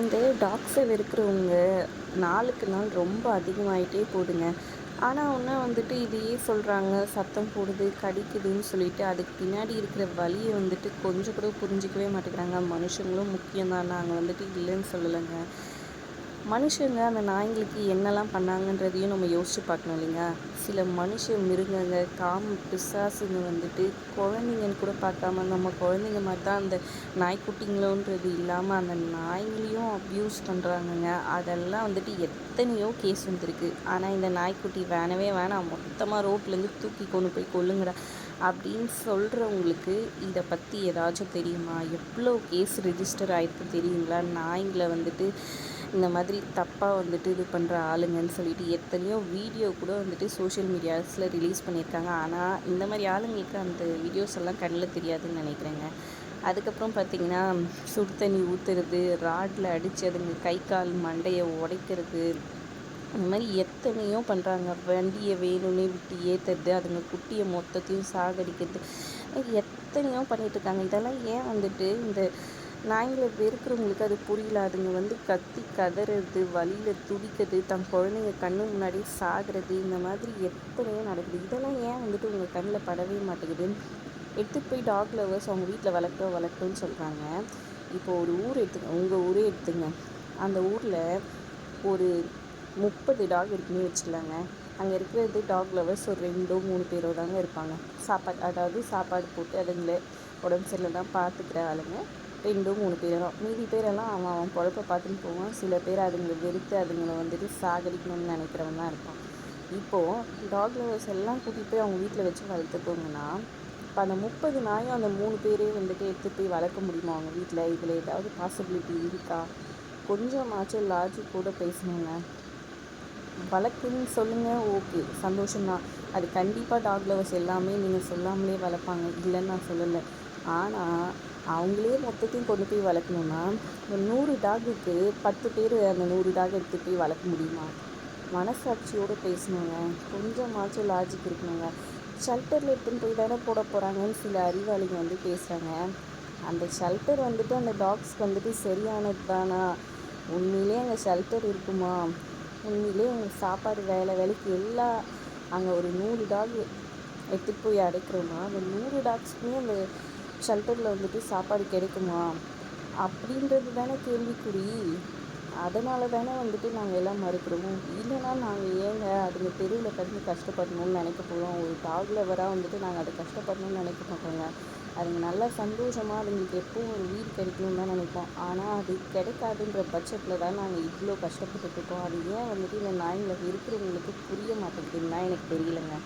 இந்த டாக்ஸை வெறுக்கிறவங்க நாளுக்கு நாள் ரொம்ப அதிகமாயிட்டே போடுங்க ஆனால் ஒன்று வந்துட்டு இதையே சொல்கிறாங்க சத்தம் போடுது கடிக்குதுன்னு சொல்லிட்டு அதுக்கு பின்னாடி இருக்கிற வலியை வந்துட்டு கொஞ்சம் கூட புரிஞ்சிக்கவே மாட்டேங்கிறாங்க. மனுஷங்களும் முக்கியம் தான் நாங்கள் வந்துட்டு இல்லைன்னு சொல்லலைங்க. மனுஷங்க அந்த நாய்ங்களுக்கு என்னெல்லாம் பண்ணாங்கன்றதையும் நம்ம யோசிச்சு பார்க்கணும் இல்லைங்க சில மனுஷ மிருகங்க காம் பிசாசுங்க வந்துட்டு குழந்தைங்கன்னு கூட பார்க்காம நம்ம குழந்தைங்க மாதிரி தான் அந்த நாய்க்குட்டிங்களோன்றது இல்லாமல் அந்த நாய்களையும் அப்யூஸ் பண்ணுறாங்கங்க அதெல்லாம் வந்துட்டு எத்தனையோ கேஸ் வந்துருக்கு. ஆனால் இந்த நாய்க்குட்டி வேணவே வேணாம். மொத்தமாக ரோட்லேருந்து தூக்கி கொண்டு போய் கொல்லுங்கடா அப்படின்னு சொல்கிறவங்களுக்கு இதை பற்றி ஏதாச்சும் தெரியுமா? எவ்வளோ கேஸ் ரிஜிஸ்டர் ஆகிருக்கு தெரியுங்களா? நாய்ங்களை வந்துட்டு இந்த மாதிரி தப்பாக வந்துட்டு இது பண்ணுற ஆளுங்கன்னு சொல்லிட்டு எத்தனையோ வீடியோ கூட வந்துட்டு சோஷியல் மீடியாஸில் ரிலீஸ் பண்ணியிருக்காங்க. ஆனால் இந்த மாதிரி ஆளுங்களுக்கு அந்த வீடியோஸ் எல்லாம் கண்ணில் தெரியாதுன்னு நினைக்கிறேங்க. அதுக்கப்புறம் பார்த்திங்கன்னா சுடு தண்ணி ஊற்றுறது ராட்டில் அடித்து அதுங்க கை கால் மண்டையை உடைக்கிறது அந்த மாதிரி எத்தனையோ பண்ணுறாங்க வண்டியை வேணும்னே விட்டு ஏற்றுறது அதுங்க குட்டியை மொத்தத்தையும் சாகடிக்கிறது எத்தனையோ பண்ணிகிட்ருக்காங்க இதெல்லாம் ஏன் வந்துட்டு இந்த நாய்ங்களை வெறுக்கிறவங்களுக்கு அது புரியல. அதுங்க வந்து கத்தி கதறது வழியில் துடிக்கிறது தன் குழந்தைங்க கண்ணு முன்னாடி சாகிறது இந்த மாதிரி எத்தனையோ நடக்குது. இதெல்லாம் ஏன் வந்துட்டு உங்கள் கண்ணில் படவே மாட்டேங்குது எடுத்துகிட்டு போய் டாக் லவர்ஸ் அவங்க வீட்டில் வளர்க்க வளர்க்குன்னு சொல்கிறாங்க இப்போ ஒரு ஊர் எடுத்துங்க உங்கள் ஊரே எடுத்துங்க. அந்த ஊரில் ஒரு முப்பது டாக் இருக்குன்னு வச்சுக்கலாங்க அங்கே இருக்கிறது டாக் லவர்ஸ் ஒரு ரெண்டோ மூணு பேரோ தாங்க இருப்பாங்க. சாப்பாடு அதாவது சாப்பாடு போட்டு அதுங்களை உடம்பு சரியில்லைனா பார்த்துக்கிற ஆளுங்க ரெண்டு மூணு பேர் தான் மீதி பேரெல்லாம் அவன் அவன் பொழப்ப பார்த்துன்னு போவான். சில பேர் அதுங்களை வெறுத்து அதுங்களை வந்துட்டு சாகடிக்கணும்னு நினைக்கிறவன் தான் இருப்பான். இப்போது டாக் லவர்ஸ் எல்லாம் கூட்டிகிட்டு போய் அவங்க வீட்டில் வச்சு வளர்த்துக்கோங்கன்னா இப்போ அந்த முப்பது நாயும் அந்த மூணு பேரே வந்துட்டு எடுத்து போய் வளர்க்க முடியுமா அவங்க வீட்டில் இதில் ஏதாவது பாசிபிலிட்டி இருக்கா? கொஞ்சமாச்சும் லாஜிக் கூட பேசணுங்க. வளர்க்குன்னு சொல்லுங்கள் ஓகே. சந்தோஷம்தான். அது கண்டிப்பாக டாக் லவர்ஸ் எல்லாமே நீங்கள் சொல்லாமலே வளர்ப்பாங்க. இல்லைன்னு நான் சொல்லலை. ஆனால் அவங்களே மொத்தத்தையும் கொண்டு போய் வளர்க்கணுன்னா ஒரு நூறு டாகுக்கு பத்து பேர் அந்த நூறு டாக் எடுத்து போய் வளர்க்க முடியுமா? மனசாட்சியோடு பேசணுங்க. கொஞ்சமாச்சும் லாஜிக் இருக்கணுங்க. ஷெல்டரில் எடுத்துன்னு போய் தானே போட போகிறாங்கன்னு சில அறிவாளிங்க வந்து பேசுகிறாங்க அந்த ஷெல்டர் வந்துட்டு அந்த டாக்ஸ்க்கு வந்துட்டு சரியானது தானா? உண்மையிலே அங்கே ஷெல்டர் இருக்குமா? உண்மையிலே அங்கே சாப்பாடு வேலை வேலைக்கு எல்லா அங்கே ஒரு நூறு டாக் எடுத்துகிட்டு போய் அடைக்கிறோமா அந்த நூறு டாக்ஸ்க்குமே அந்த ஷெல்டரில் வந்துட்டு சாப்பாடு கிடைக்குமா? அப்படின்றது தானே கேள்விக்குறி. அதனால தானே வந்துட்டு நாங்கள் எல்லாம் மறுக்கிறோம்? இல்லைன்னா நாங்கள் ஏங்க அதுங்க தெருவில் கடந்து கஷ்டப்படணும்னு நினைக்க போகிறோம் ஒரு டாக் லவராக வந்துட்டு நாங்கள் அதை கஷ்டப்படணும்னு நினைக்க மாட்டோங்க. அதுங்க நல்லா சந்தோஷமாக அதுங்களுக்கு எப்பவும் ஒரு வீடு கிடைக்கணும்னு தான் நினைப்போம். ஆனால் அது கிடைக்காதுன்ற பட்சத்தில் தான் நாங்கள் இவ்வளோ கஷ்டப்பட்டுருக்கோம் அது ஏன் வந்துட்டு இந்த நாய்களை இருக்கிறவங்களுக்கு புரிய மாட்டேங்குதுன்னு தான் எனக்கு தெரியலங்க.